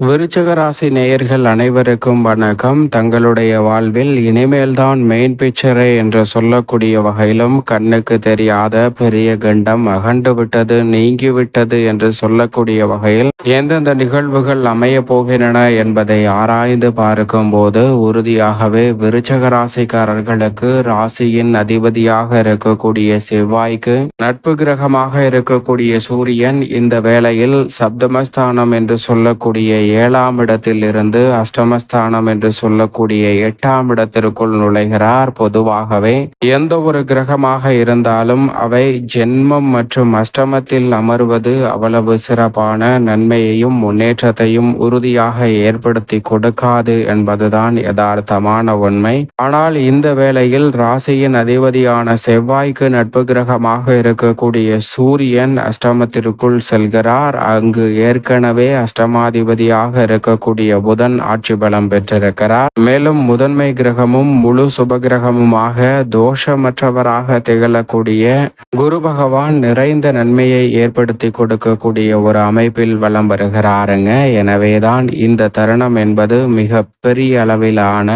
விருச்சகராசி நேயர்கள் அனைவருக்கும் வணக்கம். தங்களுடைய வாழ்வில் இனிமேல்தான் மெயின் பிக்சரே என்று சொல்லக்கூடிய வகையிலும் கண்ணுக்கு தெரியாத பெரிய கண்டம் அகண்டு விட்டது நீங்கிவிட்டது என்று சொல்லக்கூடிய வகையில் எந்தெந்த நிகழ்வுகள் அமைய போகின்றன என்பதை ஆராய்ந்து பார்க்கும் போது உறுதியாகவே விருச்சகராசிக்காரர்களுக்கு ராசியின் அதிபதியாக இருக்கக்கூடிய செவ்வாய்க்கு நட்பு கிரகமாக இருக்கக்கூடிய சூரியன் இந்த வேளையில் சப்தமஸ்தானம் என்று சொல்லக்கூடிய ஏழாம் இடத்தில் இருந்து அஷ்டமஸ்தானம் என்று சொல்லக்கூடிய எட்டாம் இடத்திற்குள் நுழைகிறார். பொதுவாகவே எந்த ஒரு கிரகமாக இருந்தாலும் அவை ஜென்மம் மற்றும் அஷ்டமத்தில் அமர்வது அவ்வளவு சிறப்பான நன்மையையும் முன்னேற்றத்தையும் உறுதியாக ஏற்படுத்தி கொடுக்காது என்பதுதான் யதார்த்தமான உண்மை. ஆனால் இந்த வேளையில் ராசியின் அதிபதியான செவ்வாய்க்கு நட்பு கிரகமாக இருக்கக்கூடிய சூரியன் அஷ்டமத்திற்குள் செல்கிறார். அங்கு ஏற்கனவே அஷ்டமாதிபதியாக கிரகமாக இருக்கக்கூடிய புதன் ஆட்சி பலம் பெற்றிருக்கிறார். மேலும் முதன்மை கிரகமும் முழு சுப கிரகமுமாக தோஷமற்றவராக திகழக்கூடிய குரு பகவான் நிறைந்த நன்மையை ஏற்படுத்தி கொடுக்கக்கூடிய ஒரு அமைப்பில் வலம் வருகிறாருங்க. எனவேதான் இந்த தருணம் என்பது மிக பெரிய அளவிலான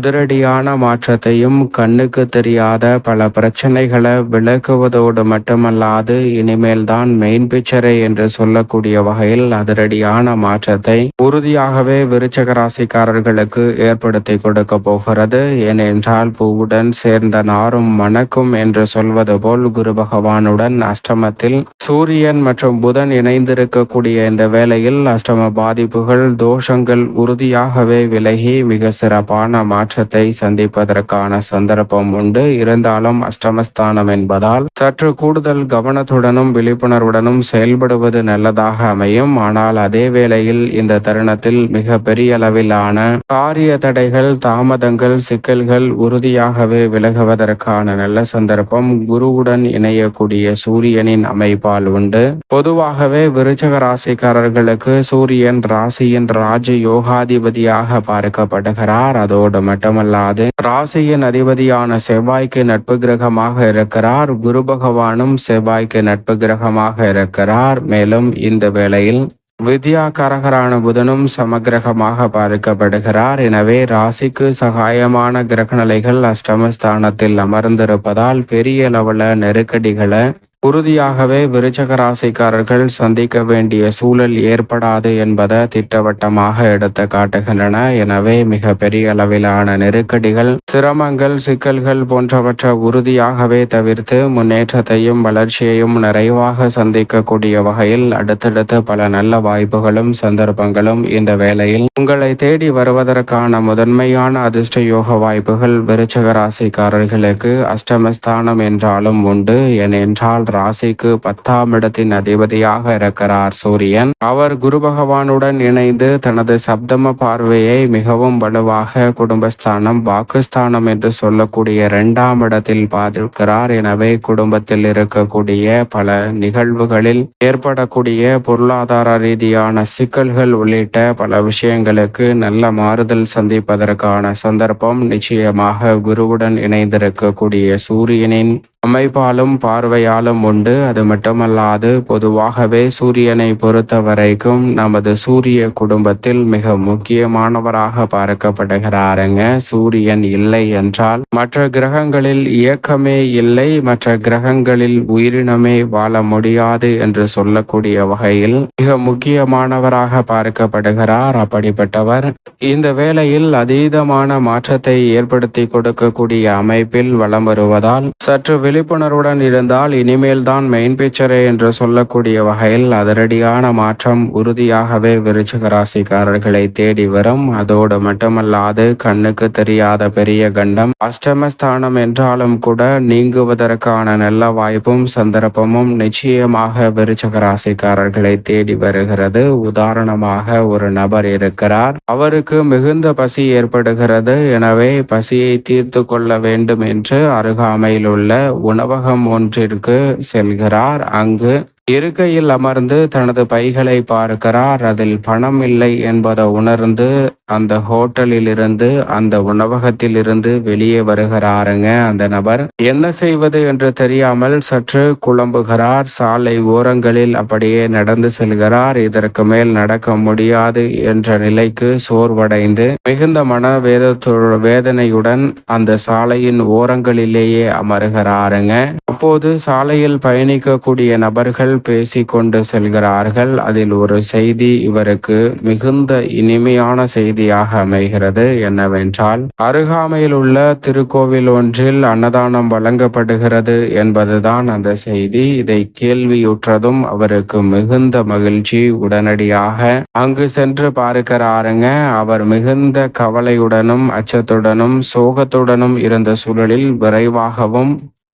அதிரடியான மாற்றத்தையும் கண்ணுக்கு தெரியாத பல பிரச்சனைகளை விளக்குவதோடு மட்டுமல்லாது இனிமேல் தான் மெயின் பிக்சரே என்று சொல்லக்கூடிய வகையில் அதிரடியான மாற்றத்தை உறுதியாகவே விருச்சக ராசிக்காரர்களுக்கு ஏற்படுத்தி கொடுக்க போகிறது. ஏனென்றால் பூவுடன் சேர்ந்த நாரும் மணக்கும் என்று சொல்வது போல் குரு பகவானுடன் அஷ்டமத்தில் சூரியன் மற்றும் புதன் இணைந்திருக்கக்கூடிய இந்த வேளையில் அஷ்டம பாதிப்புகள் தோஷங்கள் உறுதியாகவே விலகி மிக சிறப்பான மாற்றத்தை சந்திப்பதற்கான சந்தர்ப்பம் உண்டு. இருந்தாலும் அஷ்டமஸ்தானம் என்பதால் சற்று கூடுதல் கவனத்துடனும் விழிப்புணர்வுடனும் செயல்படுவது நல்லதாக அமையும். ஆனால் அதே வேளையில் இந்த தருணத்தில் மிக பெரிய அளவிலான காரிய தடைகள் தாமதங்கள் சிக்கல்கள் உறுதியாகவே விலகுவதற்கான நல்ல சந்தர்ப்பம் குருவுடன் இணையக்கூடிய சூரியனின் அமைப்பால் உண்டு. பொதுவாகவே விருச்சக ராசிக்காரர்களுக்கு சூரியன் ராசியின் ராஜ யோகாதிபதியாக பார்க்கப்படுகிறார். அதோடு மட்டுமல்லாது ராசியின் அதிபதியான செவ்வாய்க்கு நட்பு கிரகமாக இருக்கிறார். குரு பகவானும் செவ்வாய்க்கு நட்பு கிரகமாக இருக்கிறார். மேலும் இந்த வேளையில் வித்யாகாரகரான புதனும் சமகிரகமாக பார்க்கப்படுகிறார். எனவே ராசிக்கு சகாயமான கிரகநிலைகள் அஷ்டமஸ்தானத்தில் அமர்ந்திருப்பதால் பெரிய அளவுல நெருக்கடிகளை உறுதியாகவே விருச்சக ராசிக்காரர்கள் சந்திக்க வேண்டிய சூழல் ஏற்படாது என்பதை திட்டவட்டமாக எடுத்து காட்டுகின்றன. எனவே மிக பெரிய அளவிலான நெருக்கடிகள் சிரமங்கள் சிக்கல்கள் போன்றவற்றை உறுதியாகவே தவிர்த்து முன்னேற்றத்தையும் வளர்ச்சியையும் நிறைவாக சந்திக்கக்கூடிய வகையில் அடுத்தடுத்து பல நல்ல வாய்ப்புகளும் சந்தர்ப்பங்களும் இந்த வேளையில் உங்களை தேடி வருவதற்கான முதன்மையான அதிர்ஷ்ட யோக வாய்ப்புகள் விருச்சக ராசிக்காரர்களுக்கு அஷ்டமஸ்தானம் என்றாலும் உண்டு. ஏனென்றால் ராசிக்கு பத்தாம் இடத்தின் அதிபதியாக இருக்கிறார் சூரியன். அவர் குரு பகவானுடன் இணைந்து தனது சப்தம பார்வையை மிகவும் வலுவாக குடும்பஸ்தானம் பாகிஸ்தானம் என்று சொல்லக்கூடிய இரண்டாம் இடத்தில் பார்க்கிறார். எனவே குடும்பத்தில் இருக்கக்கூடிய பல நிகழ்வுகளில் ஏற்படக்கூடிய பொருளாதார ரீதியான சிக்கல்கள் உள்ளிட்ட பல விஷயங்களுக்கு நல்ல மாறுதல் சந்திப்பதற்கான சந்தர்ப்பம் நிச்சயமாக குருவுடன் இணைந்திருக்கக்கூடிய சூரியனின் அமைப்பாலும் பார்வையாலும் உண்டு அது மட்டுமல்லாது பொதுவாகவே சூரியனை பொறுத்த வரைக்கும் நமது சூரிய குடும்பத்தில் மிக முக்கியமானவராக பார்க்கப்படுகிறாருங்க. சூரியன் இல்லை என்றால் மற்ற கிரகங்களில் இயக்கமே இல்லை மற்ற கிரகங்களில் உயிரினமே வாழ முடியாது என்று சொல்லக்கூடிய வகையில் மிக முக்கியமானவராக பார்க்கப்படுகிறார். அப்படிப்பட்டவர் இந்த வேளையில் அதீதமான மாற்றத்தை ஏற்படுத்தி கொடுக்கக்கூடிய அமைப்பில் வளம் வருவதால் சற்று விழிப்புணர்வுடன் இருந்தால் இனிமேல் தான் மெயின் பிக்சரே என்று சொல்லக்கூடிய வகையில் அதிரடியான மாற்றம் உறுதியாகவே விருச்சிக ராசிக்காரர்களை தேடி வரும். அதோடு மட்டுமல்லாது கண்ணுக்கு தெரியாத பெரிய கண்டம். அஷ்டமஸ்தானம் என்றாலும் கூட நீங்குவதற்கான நல்ல வாய்ப்பும் சந்தர்ப்பமும் நிச்சயமாக விருச்சக ராசிக்காரர்களை தேடி வருகிறது. உதாரணமாக ஒரு நபர் இருக்கிறார். அவருக்கு மிகுந்த பசி ஏற்படுகிறது. எனவே பசியை தீர்த்து கொள்ள வேண்டும் என்று அருகாமையில் உள்ள உணவகம் ஒன்றிற்கு செல்கிறார். அங்கு இருக்கையில் அமர்ந்து தனது பைகளை பார்க்கிறார். அதில் பணம் இல்லை என்பதை உணர்ந்து அந்த ஹோட்டலில் இருந்து அந்த உணவகத்தில் இருந்து வெளியே வருகிறாருங்க அந்த நபர். என்ன செய்வது என்று தெரியாமல் சற்று குழம்புகிறார். சாலை ஓரங்களில் அப்படியே நடந்து செல்கிறார். இதற்கு மேல் நடக்க முடியாது என்ற நிலைக்கு சோர்வடைந்து மிகுந்த மன வேதத்தோ வேதனையுடன் அந்த சாலையின் ஓரங்களிலேயே அமருகிறாருங்க. அப்போது சாலையில் பயணிக்கக்கூடிய நபர்கள் பேசிக்கொண்டு செல்கிறார்கள். அதில் ஒரு செய்தி இவருக்கு மிகுந்த இனிமையான செய்தியாக அமைகிறது. என்னவென்றால் அருகாமையில் உள்ள திருக்கோவில் ஒன்றில் அன்னதானம் வழங்கப்படுகிறது என்பதுதான் அந்த செய்தி. இதை கேள்வியுற்றதும் அவருக்கு மிகுந்த மகிழ்ச்சி. உடனடியாக அங்கு சென்று பார்க்கிறாருங்க. அவர் மிகுந்த கவலையுடனும் அச்சத்துடனும் சோகத்துடனும் இருந்த சூழலில் விரைவாகவும்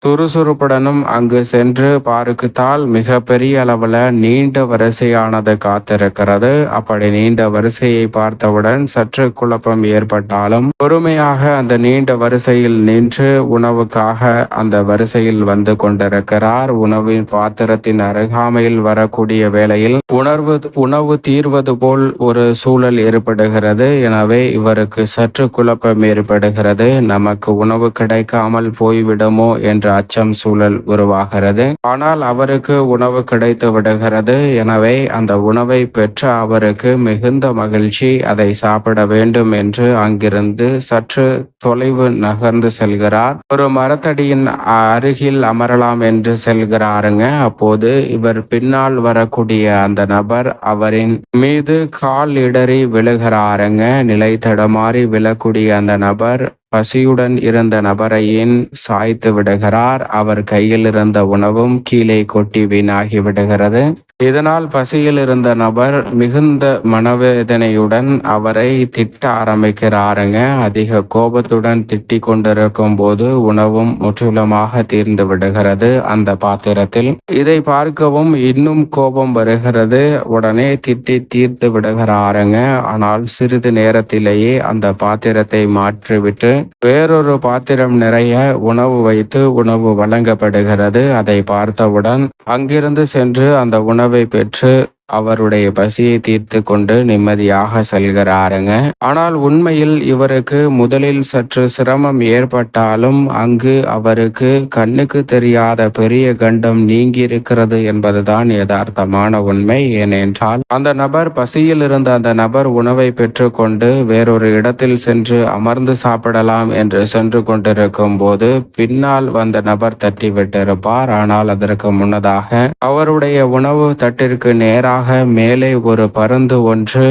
சுறுசுறுப்புடனும் அங்கு சென்று பார்க்குத்தால் மிக பெரிய அளவில் நீண்ட வரிசையானது காத்திருக்கிறது. அப்படி நீண்ட வரிசையை பார்த்தவுடன் சற்று குழப்பம் ஏற்பட்டாலும் பொறுமையாக அந்த நீண்ட வரிசையில் நின்று உணவுக்காக அந்த வரிசையில் வந்து கொண்டிருக்கிறார். உணவின் பாத்திரத்தின் அருகாமையில் வரக்கூடிய வேளையில் உணர்வு உணவு தீர்வது போல் ஒரு சூழல் ஏற்படுகிறது. எனவே இவருக்கு சற்று குழப்பம் ஏற்படுகிறது. நமக்கு உணவு கிடைக்காமல் போய்விடுமோ என்ற அச்சம் சூழல் உருவாகிறது. ஆனால் அவருக்கு உணவு கிடைத்து விடுகிறது. எனவே அந்த உணவை பெற்ற அவருக்கு மிகுந்த மகிழ்ச்சி. அதை சாப்பிட வேண்டும் என்று அங்கிருந்து சற்று தொலைவு நகர்ந்து செல்கிறார். ஒரு மரத்தடியின் அருகில் அமரலாம் என்று செல்கிறாருங்க. அப்போது இவர் பின்னால் வரக்கூடிய அந்த நபர் அவரின் மீது கால் இடறி விழுகிறாருங்க. நிலை தடமாறி விழக்கூடிய அந்த நபர் பசியுடன் இருந்த நபரையின் சாய்த்து விடுகிறார்? அவர் கையில் இருந்த உணவும் கீழே கொட்டி வீணாகி விடுகிறது. இதனால் பசியில் இருந்த நபர் மிகுந்த மனவேதனையுடன் அவரை திட்ட ஆரம்பிக்கிறாருங்க. அதிக கோபத்துடன் திட்டி கொண்டிருக்கும் போது உணவும் முற்றிலுமாக தீர்ந்து விடுகிறது அந்த பாத்திரத்தில். இதை பார்க்கவும் இன்னும் கோபம் வருகிறது. உடனே திட்டி தீர்த்து விடுகிறாருங்க. ஆனால் சிறிது நேரத்திலேயே அந்த பாத்திரத்தை மாற்றிவிட்டு வேறொரு பாத்திரம் நிறைய உணவு வைத்து உணவு வழங்கப்படுகிறது. அதை பார்த்தவுடன் அங்கிருந்து சென்று அந்த உணவு பெற்று அவருடைய பசியை தீர்த்து கொண்டு நிம்மதியாக செல்கிறாருங்க. ஆனால் உண்மையில் இவருக்கு முதலில் சற்று சிரமம் ஏற்பட்டாலும் அங்கு அவருக்கு கண்ணுக்கு தெரியாத பெரிய கண்டம் நீங்கி இருக்கிறது என்பதுதான் யதார்த்தமான உண்மை. ஏனென்றால் அந்த நபர் பசியில் இருந்த அந்த நபர் உணவை பெற்றுக்கொண்டு வேறொரு இடத்தில் சென்று அமர்ந்து சாப்பிடலாம் என்று சென்று கொண்டிருக்கும் போது பின்னால் வந்த நபர் தட்டி விட்டிருப்பார் ஆனால் அதற்கு முன்னதாக அவருடைய உணவு தட்டிற்கு நேராக மேலே ஒரு பருந்து ஒன்று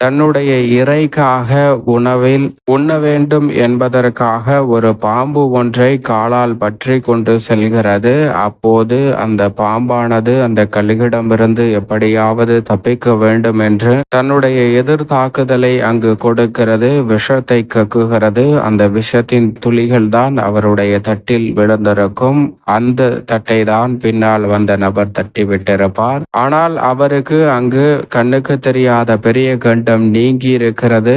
தன்னுடைய இறைக்காக உணவில் உண்ண வேண்டும் என்பதற்காக ஒரு பாம்பு ஒன்றை காலால் பற்றி கொண்டு செல்கிறது. அப்போது அந்த பாம்பானது அந்த கழுகிடமிருந்து எப்படியாவது தப்பிக்க வேண்டும் என்று தன்னுடைய எதிர் தாக்குதலை அங்கு கொடுக்கிறது விஷத்தை கக்குகிறது. அந்த விஷத்தின் துளிகள் தான் அவருடைய தட்டில் விழுந்திருக்கும். அந்த தட்டை தான் பின்னால் வந்த நபர் தட்டி விட்டிருப்பார் ஆனால் அவருக்கு அங்கு கண்ணுக்கு தெரியாத பெரிய கண் கண்டம் நீங்கி இருக்கிறது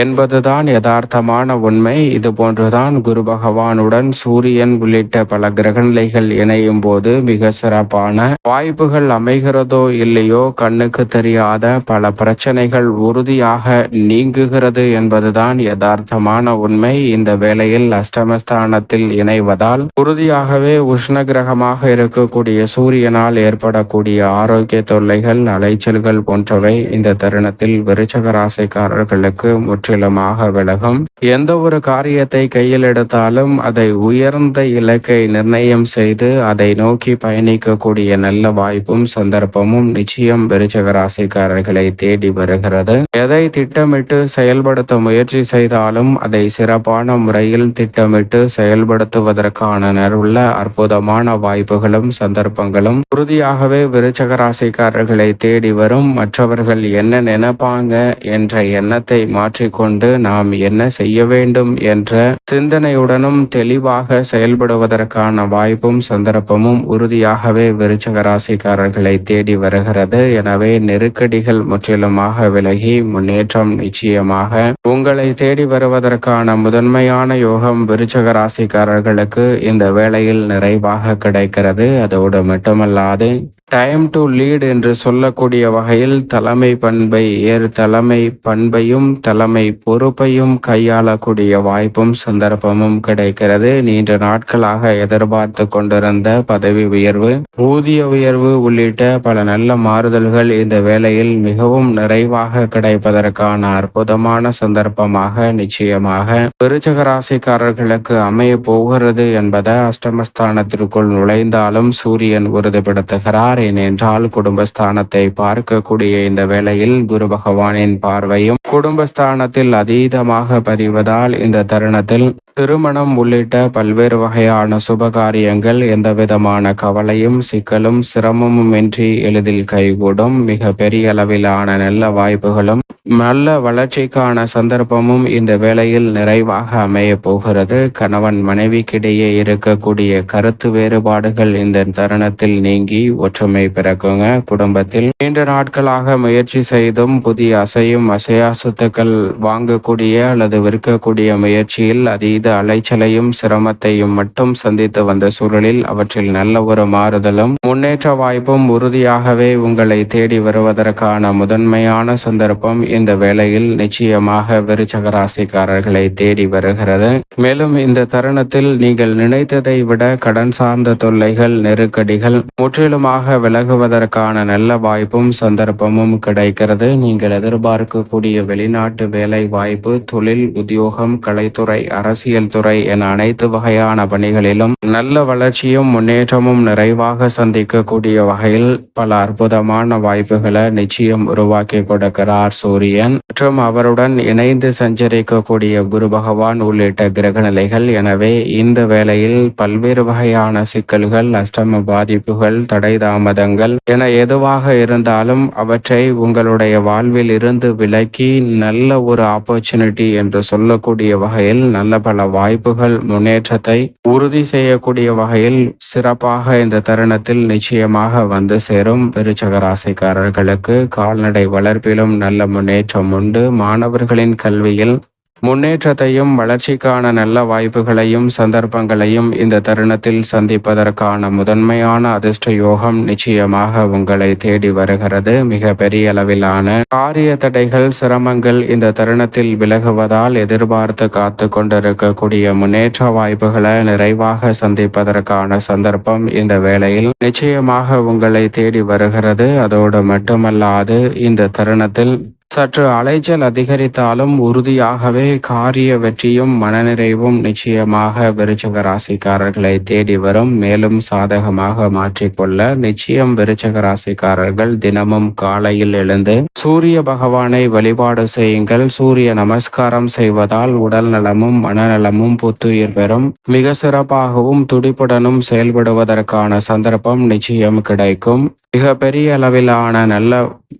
என்பதுதான் யதார்த்தமான உண்மை. இது போன்றுதான் குரு பகவானுடன் சூரியன் உள்ளிட்ட பல கிரகநிலைகள் இணையும் போது மிக சிறப்பான வாய்ப்புகள் அமைகிறதோ இல்லையோ கண்ணுக்கு தெரியாத பல பிரச்சனைகள் உறுதியாக நீங்குகிறது என்பதுதான் யதார்த்தமான உண்மை. இந்த வேளையில் அஷ்டமஸ்தானத்தில் இணைவதால் உறுதியாகவே உஷ்ண கிரகமாக இருக்கக்கூடிய சூரியனால் ஏற்படக்கூடிய ஆரோக்கிய தொல்லைகள் அலைச்சல்கள் போன்றவை இந்த தருணத்தில் விருச்சக ராசிக்காரர்களுக்கு முற்றிலுமாக விலகும். எந்த ஒரு காரியத்தை கையில் எடுத்தாலும் அதை உயர்ந்த இலக்கை நிர்ணயம் செய்து அதை நோக்கி பயணிக்கக்கூடிய நல்ல வாய்ப்பும் சந்தர்ப்பமும் நிச்சயம் விருச்சக ராசிக்காரர்களை தேடி வருகிறது. எதை திட்டமிட்டு செயல்படுத்த முயற்சி செய்தாலும் அதை சிறப்பான முறையில் திட்டமிட்டு செயல்படுத்துவதற்கான நருள்ள அற்புதமான வாய்ப்புகளும் சந்தர்ப்பங்களும் உறுதியாகவே விருச்சக ராசிக்காரர்களை தேடி வரும். மற்றவர்கள் என்ன நினைப்பாங்க என்ற எண்ணத்தை மாற்றி கொண்டு நாம் என்ன செய்ய வேண்டும் என்ற சிந்தனையுடனும் தெளிவாக செயல்படுவதற்கான வாய்ப்பும் சந்தர்ப்பமும் உறுதியாகவே விருச்சக ராசிக்காரர்களை தேடி வருகிறது. எனவே நெருக்கடிகள் முற்றிலுமாக விலகி முன்னேற்றம் நிச்சயமாக உங்களை தேடி வருவதற்கான முதன்மையான யோகம் விருச்சக ராசிக்காரர்களுக்கு இந்த வேளையில் நிறைவாக கிடைக்கிறது. அதோடு மட்டுமல்லாது டைம் டு லீட் என்று சொல்லக்கூடிய வகையில் தலைமை பண்பை ஏறு தலைமை பண்பையும் தலைமை பொறுப்பையும் கையாளக்கூடிய வாய்ப்பும் சந்தர்ப்பமும் கிடைக்கிறது. நீண்ட நாட்களாக எதிர்பார்த்து கொண்டிருந்த பதவி உயர்வு ஊதிய உயர்வு உள்ளிட்ட பல நல்ல மாறுதல்கள் இந்த வேளையில் மிகவும் நிறைவாக கிடைப்பதற்கான அற்புதமான சந்தர்ப்பமாக நிச்சயமாக விருச்சக ராசிக்காரர்களுக்கு அமைய போகிறது என்பதை அஷ்டமஸ்தானத்திற்குள் நுழைந்தாலும் சூரியன் உறுதிப்படுத்துகிறார். ஏனென்றால் குடும்பஸ்தானத்தை பார்க்கக்கூடிய இந்த வேளையில் குரு பகவானின் பார்வையும் குடும்பஸ்தானத்தில் அதீதமாக பதிவதால் இந்த தருணத்தில் திருமணம் உள்ளிட்ட பல்வேறு வகையான சுபகாரியங்கள் எந்தவிதமான கவலையும் சிக்கலும் சிரமமும் இன்றி எளிதில் கைகூடும். மிக பெரிய அளவிலான நல்ல வாய்ப்புகளும் நல்ல வளர்ச்சிக்கான சந்தர்ப்பமும் இந்த வேளையில் நிறைவாக அமைய போகிறது. கணவன் மனைவிக்கிடையே இருக்கக்கூடிய கருத்து வேறுபாடுகள் இந்த தருணத்தில் நீங்கி ஒற்றுமை பிறக்குங்க. குடும்பத்தில் நீண்ட நாட்களாக முயற்சி செய்தும் புதிய அசையும் அசையா சொத்துக்கள் வாங்கக்கூடிய அல்லது விற்கக்கூடிய முயற்சியில் அதீத அலைச்சலையும் சிரமத்தையும் மட்டும் சந்தித்து வந்த சூழலில் அவற்றில் நல்ல ஒரு மாறுதலும் முன்னேற்ற வாய்ப்பும் உறுதியாகவே உங்களை தேடி வருவதற்கான முதன்மையான சந்தர்ப்பம் இந்த வேளையில் நிச்சயமாக விருச்சக ராசிக்காரர்களை தேடி வருகிறது. மேலும் இந்த தருணத்தில் நீங்கள் நினைத்ததை விட கடன் சார்ந்த தொல்லைகள் நெருக்கடிகள் முற்றிலுமாக விலகுவதற்கான நல்ல வாய்ப்பும் சந்தர்ப்பமும் கிடைக்கிறது. நீங்கள் எதிர்பார்க்கக்கூடிய வெளிநாட்டு வேலை வாய்ப்பு தொழில் உத்தியோகம் கலைத்துறை அரசியல் துறை என அனைத்து வகையான பணிகளிலும் நல்ல வளர்ச்சியும் முன்னேற்றமும் நிறைவாக சந்திக்கக்கூடிய வகையில் பல அற்புதமான வாய்ப்புகளை நிச்சயம் உருவாக்கி கொடுக்கிறார் சூரியன் மற்றும் அவருடன் இணைந்து சஞ்சரிக்கக்கூடிய குரு பகவான் உள்ளிட்ட கிரக நிலைகள் எனவே இந்த வேளையில் பல்வேறு வகையான சிக்கல்கள் அஷ்டம பாதிப்புகள் தடை தாமதங்கள் என எதுவாக இருந்தாலும் அவற்றை உங்களுடைய வாழ்வில் இருந்து விலக்கி நல்ல ஒரு ஆப்பர்ச்சுனிட்டி என்று சொல்லக்கூடிய வகையில் நல்ல பல வாய்ப்புகள் முன்னேற்றத்தை உறுதி செய்யக்கூடிய வகையில் சிறப்பாக இந்த தருணத்தில் நிச்சயமாக வந்து சேரும். விருச்சக ராசிக்காரர்களுக்கு கால்நடை வளர்ப்பிலும் நல்ல முன்னேற்றம் உண்டு. மாணவர்களின் கல்வியில் முன்னேற்றத்தையும் வளர்ச்சிக்கான நல்ல வாய்ப்புகளையும் சந்தர்ப்பங்களையும் இந்த தருணத்தில் சந்திப்பதற்கான முதன்மையான அதிர்ஷ்ட யோகம் நிச்சயமாக உங்களை தேடி வருகிறது. மிக பெரிய அளவிலான காரிய தடைகள் சிரமங்கள் இந்த தருணத்தில் விலகுவதால் எதிர்பார்த்து காத்து கொண்டிருக்கக்கூடிய முன்னேற்ற வாய்ப்புகளை நிறைவாக சந்திப்பதற்கான சந்தர்ப்பம் இந்த வேளையில் நிச்சயமாக உங்களை தேடி வருகிறது. அதோடு மட்டுமல்லாது இந்த தருணத்தில் சற்று அலைச்சல் அதிகரித்தாலும் உறுதியாகவே காரிய வெற்றியும் மனநிறைவும் நிச்சயமாக விருச்சக ராசிக்காரர்களை தேடி வரும். மேலும் சாதகமாக மாற்றிக்கொள்ள நிச்சயம் விருச்சக ராசிக்காரர்கள் தினமும் காலையில் எழுந்து சூரிய பகவானை வழிபாடு செய்யுங்கள். சூரிய நமஸ்காரம் செய்வதால் உடல் நலமும் மனநலமும் புத்துயிர் பெறும். மிக சிறப்பாகவும் துடிப்புடனும் செயல்படுவதற்கான சந்தர்ப்பம் நிச்சயம் கிடைக்கும். மிக பெரிய அளவிலான நல்ல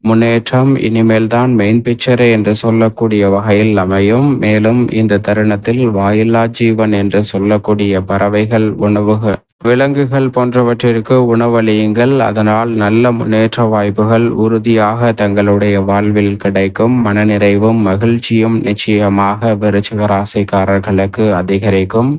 முன்னேற்றம் இனிமேல் தான் மெயின் பிக்சரே என்று சொல்லக்கூடிய வகையில் அமையும். மேலும் இந்த தருணத்தில் வாயில்லா ஜீவன் என்று சொல்லக்கூடிய பறவைகள் உணவுகள் விலங்குகள் போன்றவற்றிற்கு உணவளியுங்கள். அதனால் நல்ல முன்னேற்ற வாய்ப்புகள் உறுதியாக தங்களுடைய வாழ்வில் கிடைக்கும். மனநிறைவும் மகிழ்ச்சியும் நிச்சயமாக விருச்சிக ராசிக்காரர்களுக்கு அதிகரிக்கும்.